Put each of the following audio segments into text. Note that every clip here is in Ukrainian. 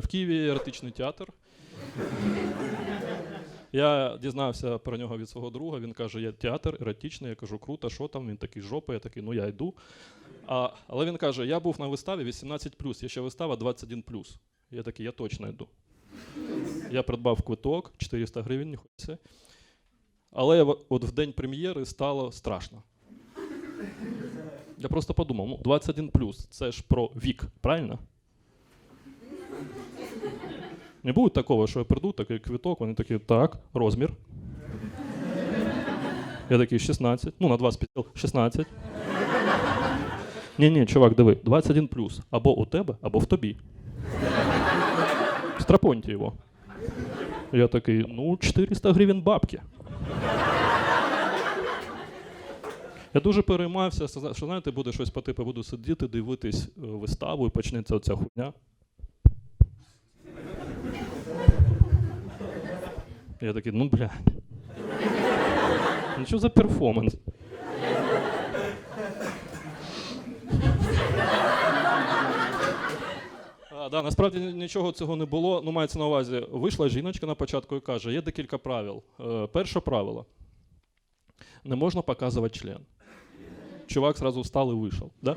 в Києві є еротичний театр. Я дізнався про нього від свого друга. Він каже: є театр еротичний. Я кажу, круто, що там? Він такий жопа, я такий, ну я йду. А, але він каже: я був на виставі 18, є ще вистава 21. Я такий, я точно йду. Я придбав квиток, 400 гривень, ніхуя. Але от в день прем'єри стало страшно. Я просто подумав, ну 21 це ж про вік, правильно? Не буде такого, що я прийду, такий квиток, вони такі, так, розмір. Я такий 16, ну на 25, 16. Ні, ні, чувак, диви, 21 Або у тебе, або в тобі. Страпоньте його. Я такий, ну, 400 гривень бабки. Я дуже переймався, що, знаєте, буде щось по типу, буду сидіти, дивитись е, виставу і почнеться оця хуйня. Я такий, ну блядь. Ну що за перформанс? А, да, насправді ні- нічого цього не було. Ну, мається на увазі, вийшла жіночка на початку і каже: є декілька правил. Е, перше правило: не можна показувати член. Чувак зразу встав і вийшов. Да?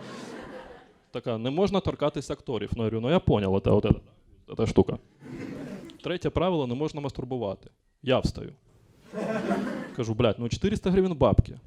Така, не можна торкатись акторів. Ну, я говорю, ну я понял, это, вот это, эта штука. Третє правило: не можна мастурбувати. Я встаю. Кажу, блядь, ну 400 гривень бабки.